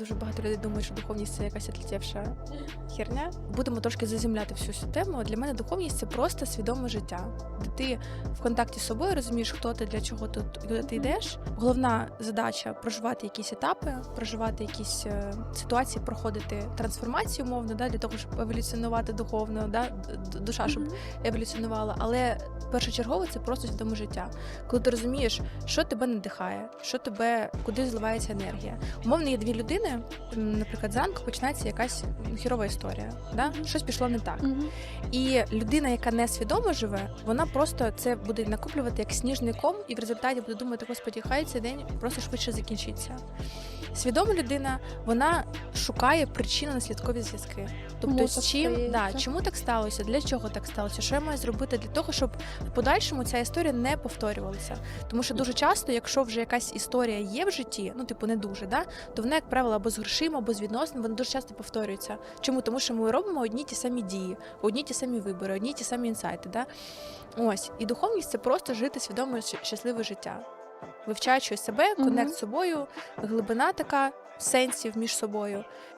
дуже багато людей думають, що духовність це якась відлетівша херня. Будемо трошки заземляти всю цю тему. Для мене духовність це просто свідоме життя, де ти в контакті з собою розумієш, хто ти, для чого тут куди ти йдеш. Головна задача проживати якісь етапи, проживати якісь е, ситуації, проходити трансформацію, умовно, да, для того, щоб еволюціонувати духовно, да, душа, щоб еволюціонувала. Але першочергово це просто свідоме життя. Коли ти розумієш, що тебе надихає, що тебе, куди зливається енергія. Умовно, є дві людини. Наприклад, зранку починається якась хірова історія, да? щось пішло не так. І людина, яка не свідомо живе, вона просто це буде накоплювати як сніжний ком, і в результаті буде думати, господі, хай цей день просто швидше закінчиться. Свідома людина вона шукає причинно-наслідкові зв'язки. Тобто, з чим да, чому так сталося, для чого так сталося, що я маю зробити для того, щоб в подальшому ця історія не повторювалася. Тому що дуже часто, якщо вже якась історія є в житті, ну типу не дуже, да, то вона, як правило, або з грошима, або з відносин, вона дуже часто повторюється. Чому? Тому що ми робимо одні ті самі дії, одні ті самі вибори, одні ті самі інсайти. Да? Ось і духовність це просто жити свідоме щасливе життя, вивчаючи себе, конект з собою, глибина така сенсів між собою.